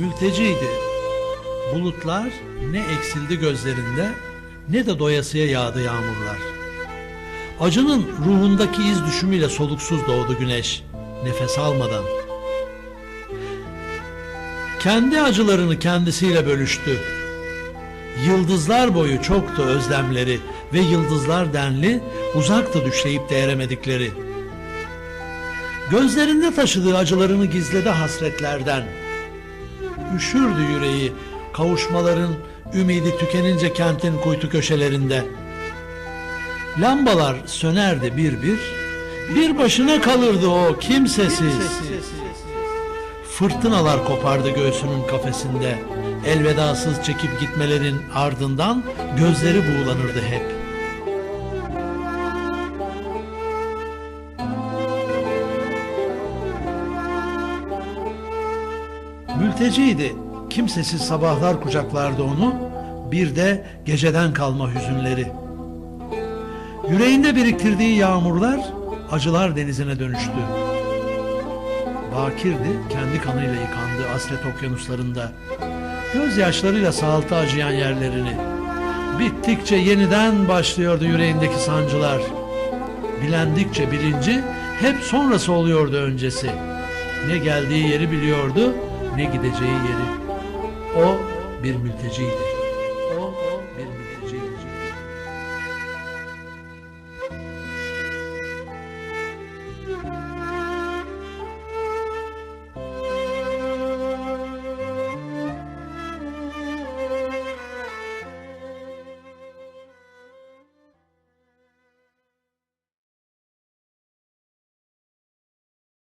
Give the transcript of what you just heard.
Mülteciydi. Bulutlar ne eksildi gözlerinde ne de doyasıya yağdı yağmurlar. Acının ruhundaki iz düşümüyle soluksuz doğdu güneş nefes almadan. Kendi acılarını kendisiyle bölüştü. Yıldızlar boyu çoktu özlemleri ve yıldızlar denli uzaktı düşleyip de eremedikleri. Gözlerinde taşıdığı acılarını gizledi hasretlerden. Üşürdü yüreği kavuşmaların ümidi tükenince kentin kuytu köşelerinde. Lambalar sönerdi bir bir, bir başına kalırdı o kimsesiz. Fırtınalar kopardı göğsünün kafesinde. Elvedasız çekip gitmelerin ardından gözleri buğulanırdı hep. Mülteciydi. Kimsesiz sabahlar kucaklardı onu. Bir de geceden kalma hüzünleri. Yüreğinde biriktirdiği yağmurlar acılar denizine dönüştü. Bakir'di, kendi kanıyla yıkandı asret okyanuslarında. Gözyaşlarıyla sağaltı acıyan yerlerini. Bittikçe yeniden başlıyordu yüreğindeki sancılar. Bilendikçe bilinci hep sonrası oluyordu öncesi. Ne geldiği yeri biliyordu, ne gideceği yeri. O bir mültecidir. O bir mültecidir.